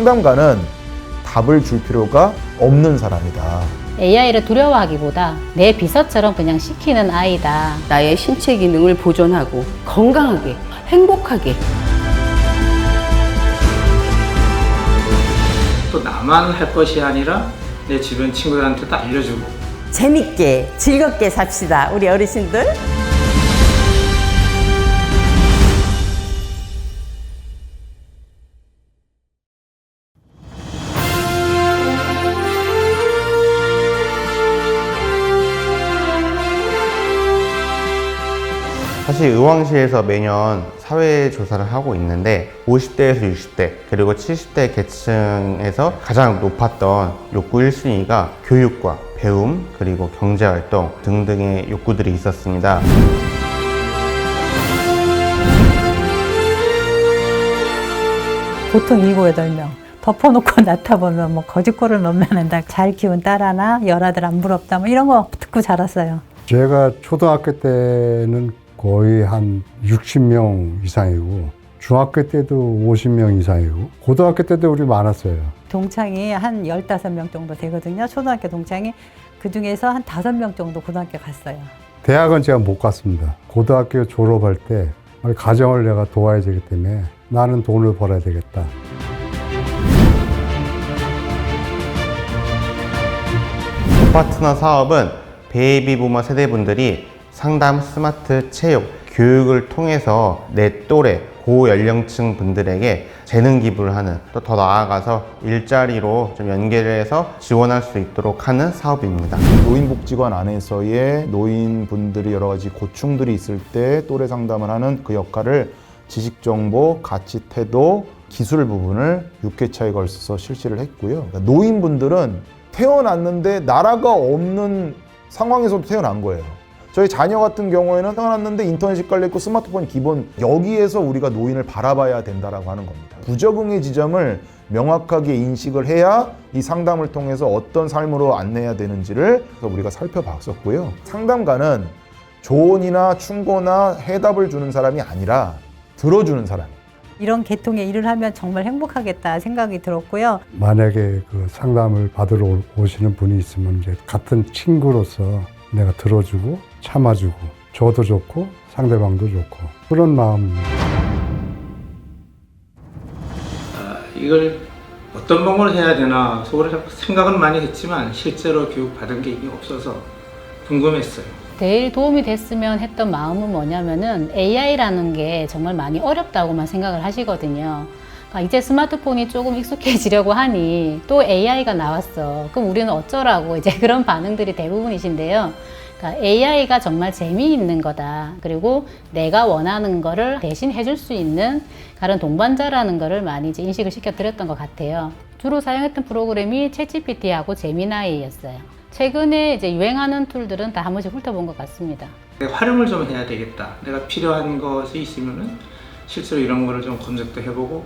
상담가는 답을 줄 필요가 없는 사람이다. AI를 두려워하기보다 내 비서처럼 그냥 시키는 아이다. 나의 신체 기능을 보존하고 건강하게 행복하게 또 나만 할 것이 아니라 내 주변 친구들한테도 알려주고 재밌게 즐겁게 삽시다 우리 어르신들 사실 의왕시에서 매년 사회 조사를 하고 있는데 50대에서 60대 그리고 70대 계층에서 가장 높았던 욕구 1순위가 교육과 배움 그리고 경제활동 등등의 욕구들이 있었습니다. 보통 일곱 여덟 명 덮어놓고 낳다 보면 뭐 거짓골을 넘나는다. 잘 키운 딸 하나 열 아들 안 부럽다. 뭐 이런 거 듣고 자랐어요. 제가 초등학교 때는 거의 한 60명 이상이고 중학교 때도 50명 이상이고 고등학교 때도 우리 많았어요. 동창이 한 열다섯 명 정도 되거든요 초등학교 동창이 그중에서 한 다섯 명 정도 고등학교 갔어요 대학은 제가 못 갔습니다. 고등학교 졸업할 때 가정을 내가 도와야 되기 때문에 나는 돈을 벌어야 되겠다. 파트너 사업은 베이비 부머 세대분들이 상담 스마트 체육 교육을 통해서 내 또래 고연령층 분들에게 재능 기부를 하는 또 더 나아가서 일자리로 좀 연계를 해서 지원할 수 있도록 하는 사업입니다. 노인복지관 안에서의 노인분들이 여러 가지 고충들이 있을 때 또래 상담을 하는 그 역할을 지식 정보, 가치, 태도, 기술 부분을 6회차에 걸쳐서 실시를 했고요. 그러니까 노인분들은 태어났는데 나라가 없는 상황에서 태어난 거예요. 저희 자녀 같은 경우에는 태어났는데 인터넷이 깔려 있고 스마트폰이 기본 여기에서 우리가 노인을 바라봐야 된다라고 하는 겁니다. 부적응의 지점을 명확하게 인식을 해야 이 상담을 통해서 어떤 삶으로 안내해야 되는지를 우리가 살펴봤었고요. 상담가는 조언이나 충고나 해답을 주는 사람이 아니라 들어주는 사람. 이런 계통의 일을 하면 정말 행복하겠다 생각이 들었고요 만약에 그 상담을 받으러 오- 오시는 분이 있으면 이제 같은 친구로서 내가 들어주고 참아주고 저도 좋고 상대방도 좋고 그런 마음입니다. 아, 이걸 어떤 방법으로 해야 되나 속으로 자꾸 생각은 많이 했지만 실제로 교육 받은 게 없어서 궁금했어요. 제일 도움이 됐으면 했던 마음은 뭐냐면은 AI라는 게 정말 많이 어렵다고만 생각을 하시거든요. 그러니까 이제 스마트폰이 조금 익숙해지려고 하니 또 AI가 나왔어. 그럼 우리는 어쩌라고 이제 그런 반응들이 대부분이신데요. 그러니까 AI가 정말 재미있는 거다. 그리고 내가 원하는 거를 대신 해줄 수 있는 다른 동반자라는 거를 많이 이제 인식을 시켜드렸던 것 같아요. 주로 사용했던 프로그램이 챗GPT하고 제미나이였어요. 최근에 이제 유행하는 툴들은 다 한 번씩 훑어본 것 같습니다. 활용을 좀 해야 되겠다. 내가 필요한 것이 있으면은 실제로 이런 거를 좀 검색도 해보고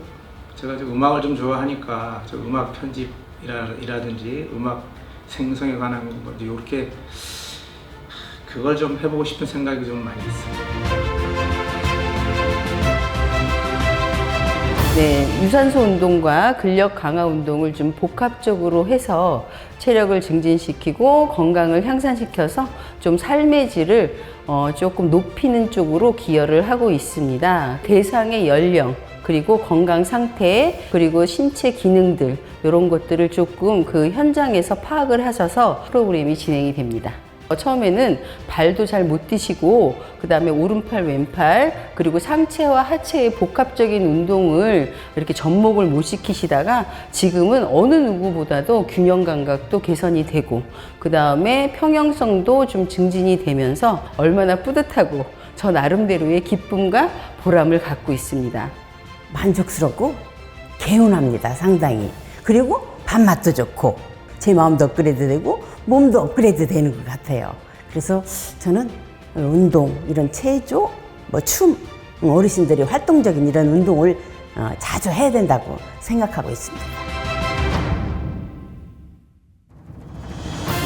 제가 좀 음악을 좀 좋아하니까 저 음악 편집이라든지 음악 생성에 관한 거 이렇게 그걸 좀 해보고 싶은 생각이 좀 많이 있어요. 네, 유산소 운동과 근력 강화 운동을 좀 복합적으로 해서 체력을 증진시키고 건강을 향상시켜서 좀 삶의 질을 어, 조금 높이는 쪽으로 기여를 하고 있습니다. 대상의 연령, 그리고 건강 상태, 그리고 신체 기능들, 이런 것들을 조금 그 현장에서 파악을 하셔서 프로그램이 진행이 됩니다. 어, 처음에는 발도 잘 못 뛰시고 그 다음에 오른팔 왼팔 그리고 상체와 하체의 복합적인 운동을 이렇게 접목을 못 시키시다가 지금은 어느 누구보다도 균형 감각도 개선이 되고 그 다음에 평형성도 좀 증진이 되면서 얼마나 뿌듯하고 저 나름대로의 기쁨과 보람을 갖고 있습니다. 만족스럽고 개운합니다 상당히 그리고 밥맛도 좋고 제 마음도 업그레이드 되고 몸도 업그레이드 되는 것 같아요 그래서 저는 운동 이런 체조 뭐 춤 어르신들이 활동적인 이런 운동을 어, 자주 해야 된다고 생각하고 있습니다.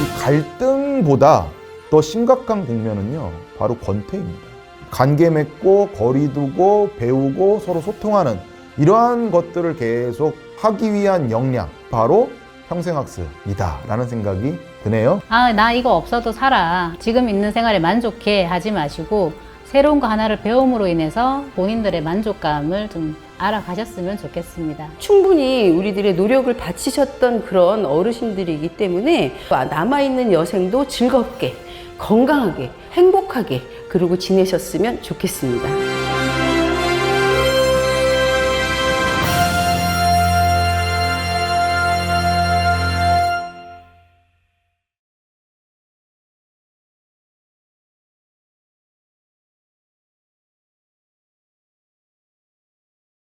이 갈등보다 더 심각한 국면은요, 바로 권태입니다. 관계 맺고, 거리 두고, 배우고, 서로 소통하는 이러한 것들을 계속 하기 위한 역량 바로 평생학습이다라는 생각이 드네요. 아, 나 이거 없어도 살아. 지금 있는 생활에 만족해 하지 마시고 새로운 거 하나를 배움으로 인해서 본인들의 만족감을 좀 알아가셨으면 좋겠습니다. 충분히 우리들의 노력을 바치셨던 그런 어르신들이기 때문에 남아있는 여생도 즐겁게, 건강하게, 행복하게 그러고 지내셨으면 좋겠습니다.